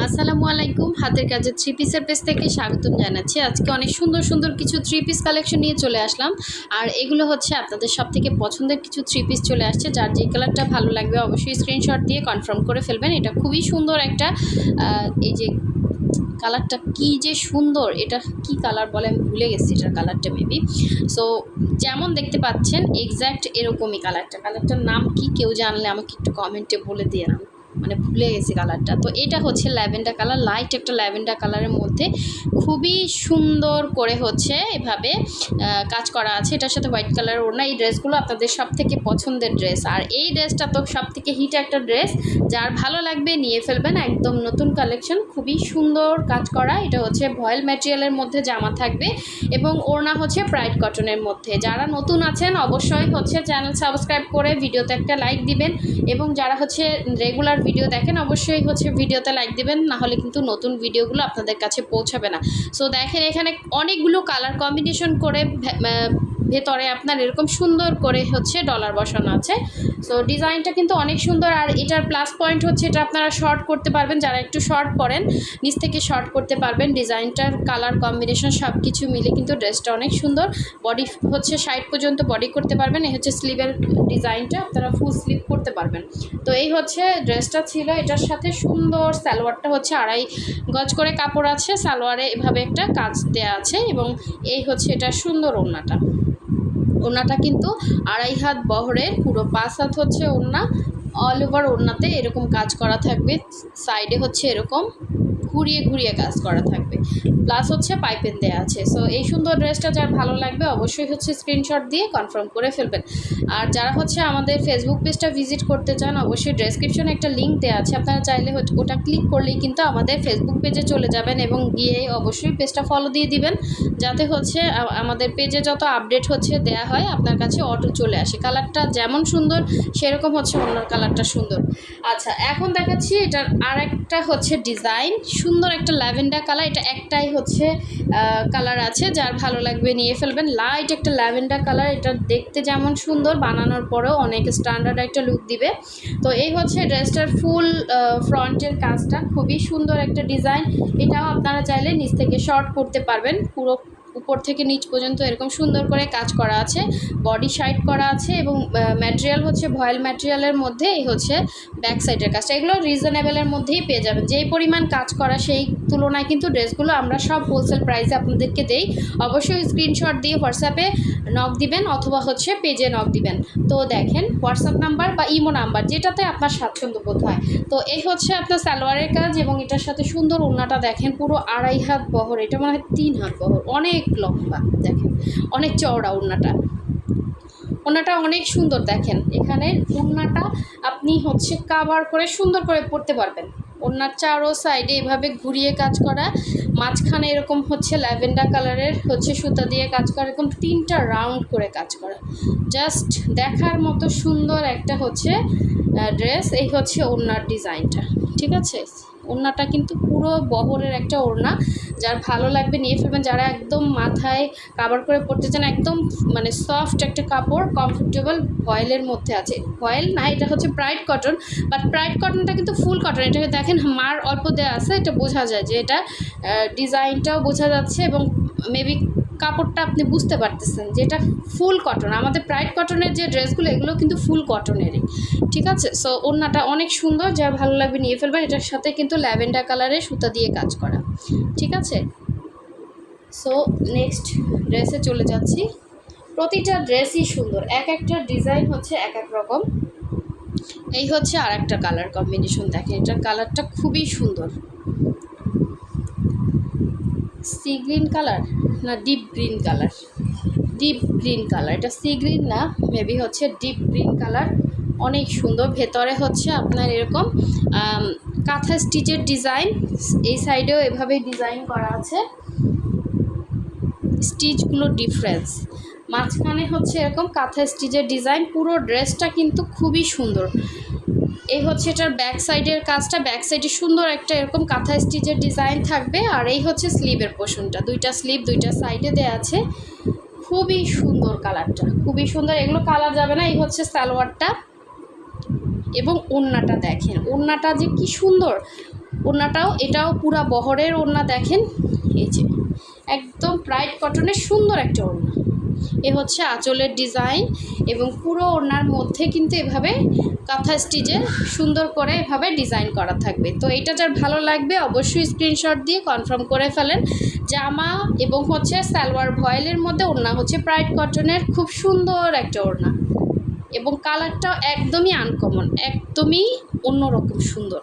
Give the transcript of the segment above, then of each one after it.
আসসালামু আলাইকুম। হাতের কাজের থ্রি পিসের পেজ থেকে স্বাগতম জানাচ্ছি। আজকে অনেক সুন্দর সুন্দর কিছু থ্রি পিস কালেকশন নিয়ে চলে আসলাম। আর এগুলো হচ্ছে আপনাদের সব থেকে পছন্দের কিছু থ্রি পিস চলে আসছে। যার যে কালারটা ভালো লাগবে অবশ্যই স্ক্রিনশট দিয়ে কনফার্ম করে ফেলবেন। এটা খুবই সুন্দর একটা এই যে কালারটা কি যে সুন্দর, এটা কি কালার বলে আমি ভুলে গেছি, এটার কালারটা মেবি সো যেমন দেখতে পাচ্ছেন এক্স্যাক্ট এরকমই কালারটা কালারটার নাম কি কেউ জানলে আমাকে একটু কমেন্টে বলে দিয়ে নাম মানে ভুলে গেছি কালারটা তো এটা হচ্ছে ল্যাভেন্ডার কালার লাইট একটা ল্যাভেন্ডার কালারের মধ্যে খুবই সুন্দর করে হচ্ছে এভাবে কাজ করা আছে। এটার সাথে হোয়াইট কালারের ওড়না এই ড্রেসগুলো আপনাদের সব থেকে পছন্দের ড্রেস আর এই ড্রেসটা তো সব থেকে হিট একটা ড্রেস যার ভালো লাগবে নিয়ে ফেলবেন একদম নতুন কালেকশন খুবই সুন্দর কাজ করা। এটা হচ্ছে ভয়েল ম্যাটেরিয়ালের মধ্যে জামা থাকবে এবং ওড়না হচ্ছে প্রাইড কটনের মধ্যে। যারা নতুন আছেন, অবশ্যই হচ্ছে চ্যানেল সাবস্ক্রাইব করে ভিডিওতে একটা লাইক দিবেন এবং যারা হচ্ছে রেগুলার ভিডিও দেখেন, অবশ্যই হচ্ছে ভিডিওতে লাইক দেবেন না হলে কিন্তু নতুন ভিডিওগুলো আপনাদের কাছে পৌঁছাবে না। সো দেখেন এখানে অনেকগুলো কালার কম্বিনেশন করে ভেতরে আপনার এরকম সুন্দর করে হচ্ছে ডলার বসানো আছে। সো ডিজাইনটা কিন্তু অনেক সুন্দর আর এটার প্লাস পয়েন্ট হচ্ছে এটা আপনারা শর্ট করতে পারবেন, যারা একটু শর্ট পরেন, নিচ থেকে শর্ট করতে পারবেন। ডিজাইনটার কালার কম্বিনেশন সব কিছু মিলে কিন্তু ড্রেসটা অনেক সুন্দর। বডি হচ্ছে সাইড পর্যন্ত বডি করতে পারবেন এই হচ্ছে স্লিভের ডিজাইনটা আপনারা ফুল স্লিভ করতে পারবেন। তো এই হচ্ছে ড্রেসটা ছিল, এটার সাথে সুন্দর সালোয়ারটা হচ্ছে আড়াই গজ করে কাপড় আছে, সালোয়ারে এভাবে একটা কাজ দেওয়া আছে এবং এই হচ্ছে এটা সুন্দর ওড়নাটা। ওড়নাটা কিন্তু আড়াই হাত বহরের, পুরো পাঁচ হাত হচ্ছে ওনা অল ওভার ওনাতে এরকম কাজ করা থাকবে সাইডে হচ্ছে এরকম। ঘুরিয়ে ঘুরিয়ে কাজ করা থাকবে। প্লাস হচ্ছে পাইপেন দেওয়া আছে। সো এই সুন্দর ড্রেসটা যার ভালো লাগবে, অবশ্যই হচ্ছে স্ক্রিনশট দিয়ে কনফার্ম করে ফেলবেন। আর যারা হচ্ছে আমাদের ফেসবুক পেজটা ভিজিট করতে চান, অবশ্যই ডেসক্রিপশনে একটা লিঙ্ক দেওয়া আছে। আপনারা চাইলে ওটা ক্লিক করলেই কিন্তু আমাদের ফেসবুক পেজে চলে যাবেন এবং গিয়ে অবশ্যই পেজটা ফলো দিয়ে দিবেন। যাতে হচ্ছে আমাদের পেজে যত আপডেট হচ্ছে দেয়া হয়, আপনার কাছে অটো চলে আসে। কালারটা যেমন সুন্দর, সেরকম হচ্ছে অন্য কালারটা সুন্দর। আচ্ছা এখন দেখাচ্ছি এটার আর একটা হচ্ছে ডিজাইন সুন্দর একটা ল্যাভেন্ডার কালার। এটা একটাই হচ্ছে কালার আছে, যার ভালো লাগবে নিয়ে ফেলবেন। লাইট একটা ল্যাভেন্ডার কালার, এটা দেখতে যেমন সুন্দর, বানানোর পরেও অনেক স্ট্যান্ডার্ড একটা লুক দিবে। তো এই হচ্ছে ড্রেসটার ফুল ফ্রন্টের কাজটা। খুবই সুন্দর একটা ডিজাইন। এটাও আপনারা চাইলে নিচ থেকে শর্ট করতে পারবেন। পুরো উপর থেকে নিচ পর্যন্ত এরকম সুন্দর করে কাজ করা আছে বডি সাইড করা আছে এবং ম্যাটেরিয়াল হচ্ছে ভয়েল ম্যাটেরিয়ালের মধ্যে এই হচ্ছে ব্যাক সাইডের কাজটা। এগুলো রিজনেবলের মধ্যেই পেয়ে যাবেন। যেই পরিমাণ কাজ করা সেই তুলনায় কিন্তু ড্রেসগুলো আমরা সব হোলসেল প্রাইসে আপনাদেরকে দেই। অবশ্যই স্ক্রিনশট দিয়ে হোয়াটসঅ্যাপে নক দিবেন অথবা হচ্ছে পেজে নক দিবেন। তো দেখেন হোয়াটসঅ্যাপ নাম্বার বা ইমো নাম্বার যেটাতে আপনার স্বাচ্ছন্দ্য বোধ হয়। তো এই হচ্ছে আপনার সালোয়ারের কাজ এবং এটার সাথে সুন্দর ওড়নাটা দেখেন, পুরো আড়াই হাত বহর, এটা মনে হয় তিন হাত বহর, অনেক লম্বা, দেখেন। অনেক চওড়া ওড়নাটা। ওড়নাটা অনেক সুন্দর, দেখেন। এখানে ওড়নাটা আপনি হচ্ছে কাভার করে সুন্দর করে পরতে পারবেন। ওড়নার চারো সাইডে এভাবে ঘুরিয়ে কাজ করা, মাঝখানে এরকম হচ্ছে ল্যাভেন্ডার কালারের হচ্ছে সুতা দিয়ে কাজ করা, এরকম তিনটা রাউন্ড করে কাজ করা। জাস্ট দেখার মতো সুন্দর একটা হচ্ছে ড্রেস এই হচ্ছে ওড়নার ডিজাইনটা ঠিক আছে? ওড়নাটা কিন্তু পুরো বহরের একটা ওড়না। যার ভালো লাগবে নিয়ে ফেলবেন। যারা একদম মাথায় কাবার করে পড়তে চান, একদম মানে সফট একটা কাপড় কমফোর্টেবল ভয়েলের মধ্যে আছে। ভয়েল না, এটা হচ্ছে প্রাইড কটন বাট প্রাইড কটনটা কিন্তু ফুল কটন এটাকে দেখেন, মার অল্প দেওয়া আছে, এটা বোঝা যায় যে এটা ডিজাইনটাও বোঝা যাচ্ছে এবং মেবি কাপড়টা আপনি বুঝতে পারতেছেন যে এটা ফুল কটন আমাদের প্রাইড কটনের যে ড্রেসগুলো, এগুলো কিন্তু ফুল কটনেরই ঠিক আছে? সো ওড়নাটা অনেক সুন্দর, যা ভালো লাগবে নিয়ে ফেলবেন। এটার সাথে কিন্তু ল্যাভেন্ডার কালারের সুতা দিয়ে কাজ করা। ঠিক আছে? সো নেক্সট ড্রেসে চলে যাচ্ছি। প্রতিটা ড্রেসই সুন্দর। এক একটা ডিজাইন হচ্ছে এক এক রকম। এই হচ্ছে আর একটা কালার কম্বিনেশন দেখেন, এটার কালারটা খুবই সুন্দর। সি গ্রিন কালার না deep green colour deep green colour এটা সি গ্রিন না মেবি হচ্ছে ডিপ গ্রিন কালার অনেক সুন্দর। ভেতরে হচ্ছে আপনার এরকম কাঁথা স্টিচের ডিজাইন এই সাইডেও এভাবেই ডিজাইন করা আছে। স্টিচগুলো ডিফারেন্স মাঝখানে হচ্ছে এরকম কাঁথা স্টিচের ডিজাইন পুরো ড্রেসটা কিন্তু খুবই সুন্দর। এই হচ্ছে এটার ব্যাক সাইডের কাজটা। ব্যাক সাইডে সুন্দর একটা এরকম কাঁথা স্টিচের ডিজাইন থাকবে। আর এই হচ্ছে স্লিভের পোর্শনটা দুইটা স্লিভ দুইটা সাইডে দেওয়া আছে। খুবই সুন্দর কালারটা। খুবই সুন্দর। এগুলো কালার যাবে না। এই হচ্ছে সালোয়ারটা। এবং ওড়নাটা দেখেন। ওড়নাটা যে কি সুন্দর। ওড়নাটাও, এটাও পুরা বহরের ওড়না দেখেন। এই যে, একদম ব্রাইট কটনের সুন্দর একটা ওড়না। এ হচ্ছে আঁচলের ডিজাইন এবং পুরো ওড়নার মধ্যে কিন্তু এভাবে কাঁথা স্টিচে সুন্দর করে এভাবে ডিজাইন করা থাকবে। তো এটা যার ভালো লাগবে অবশ্যই স্ক্রিনশট দিয়ে কনফার্ম করে ফেলেন। জামা এবং হচ্ছে সালোয়ার ভয়েলের মধ্যে ওড়না হচ্ছে ব্রাইট কটনের খুব সুন্দর একটা ওড়না। এবং কালারটা একদমই আনকমন, একদমই অন্যরকম সুন্দর।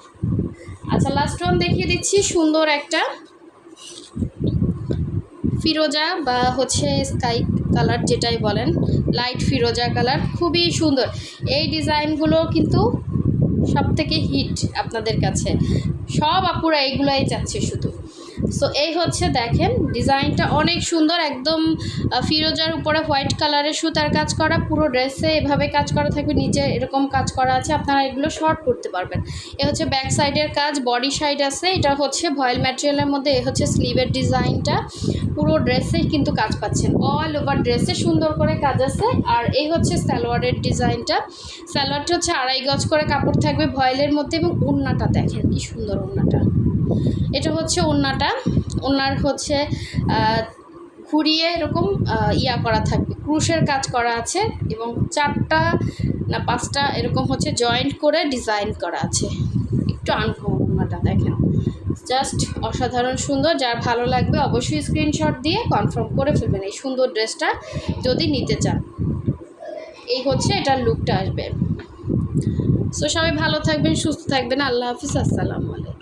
আচ্ছা লাস্ট ওয়ান দেখিয়ে দিচ্ছি, সুন্দর একটা ফিরোজা বা হচ্ছে স্কাই কালার যেটাই বলেন লাইট ফিরোজা কালার, খুবই সুন্দর। এই ডিজাইনগুলো কিন্তু সব থেকে হিট আপনাদের কাছে। সব আপুরা এইগুলাই চাচ্ছে শুধু। সো এই হচ্ছে দেখেন, ডিজাইনটা অনেক সুন্দর, একদম ফিরোজার উপরে হোয়াইট কালারের সুতার কাজ করা, পুরো ড্রেসে এভাবে কাজ করা থাকবে, নিচে এরকম কাজ করা আছে, আপনারা এগুলো শর্ট করতে পারবেন। এ হচ্ছে ব্যাক সাইডের কাজ, বডি সাইড আছে, এটা হচ্ছে ভয়েল ম্যাটেরিয়ালের মধ্যে, এ হচ্ছে স্লিভের ডিজাইনটা, পুরো ড্রেসেই কিন্তু কাজ পাচ্ছেন, অল ওভার ড্রেসে সুন্দর করে কাজ আছে, আর এই হচ্ছে সালোয়ারের ডিজাইনটা, সালোয়ারটা হচ্ছে আড়াই গজ করে কাপড় থাকবে ভয়েলের মধ্যে, এবং ওড়নাটা দেখেন, কি সুন্দর ওড়নাটা। এটা হচ্ছে ওড়নাটা। ওনার হচ্ছে ঘুরিয়ে এরকম ইয়া করা থাকবে। ক্রুশের কাজ করা আছে এবং চারটা না পাঁচটা এরকম হচ্ছে জয়েন্ট করে ডিজাইন করা আছে। একটু আনকমন ওড়নাটা দেখেন। জাস্ট অসাধারণ সুন্দর। যার ভালো লাগবে অবশ্যই স্ক্রিনশট দিয়ে কনফার্ম করে ফেলবেন এই সুন্দর ড্রেসটা যদি নিতে চান। এই হচ্ছে এটার লুকটা আসবে। সো সবাই ভালো থাকবেন, সুস্থ থাকবেন। আল্লাহ হাফিজ। আসসালামু আলাইকুম।